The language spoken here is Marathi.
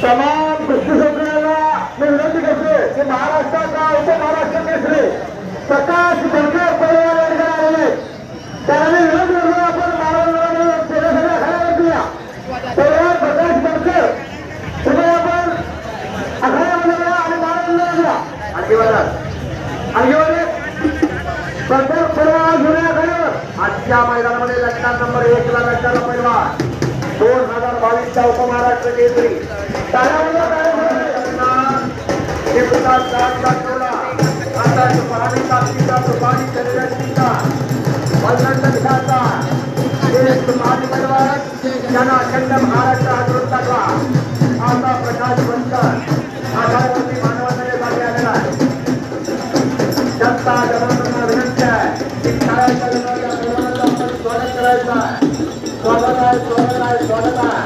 तमाम संघटनेला मी विनंती करतोय की महाराष्ट्राचा उप महाराष्ट्र केसरी प्रकाश बनकर परिवार या ठिकाणी आलेले त्याला मी विनंती करतो आपण महाराजांनी त्याच्यासाठी आखाडा घेऊया. परिवार प्रकाश बनकर तुम्ही आपण आखाड्यामध्ये या आणि महाराजांना घ्या आणखी वाजत प्रकाश परिवार जुन्या आखाड्यावर. आजच्या मैदानामध्ये लटका नंबर एक ला लटकाला परिवार दोन हजार बावीसच्या उपमहाराष्ट्र केसरी. त्यांना अखंड महाराष्ट्र आदरून टाकला आता प्रकाश बनकर आधारवरती मानवाने मागे आलेला जनता जनार्दना विनंती आहे की खेळायचा स्वागत करायचा स्वागत आहे स्वागत आहे स्वागत आहे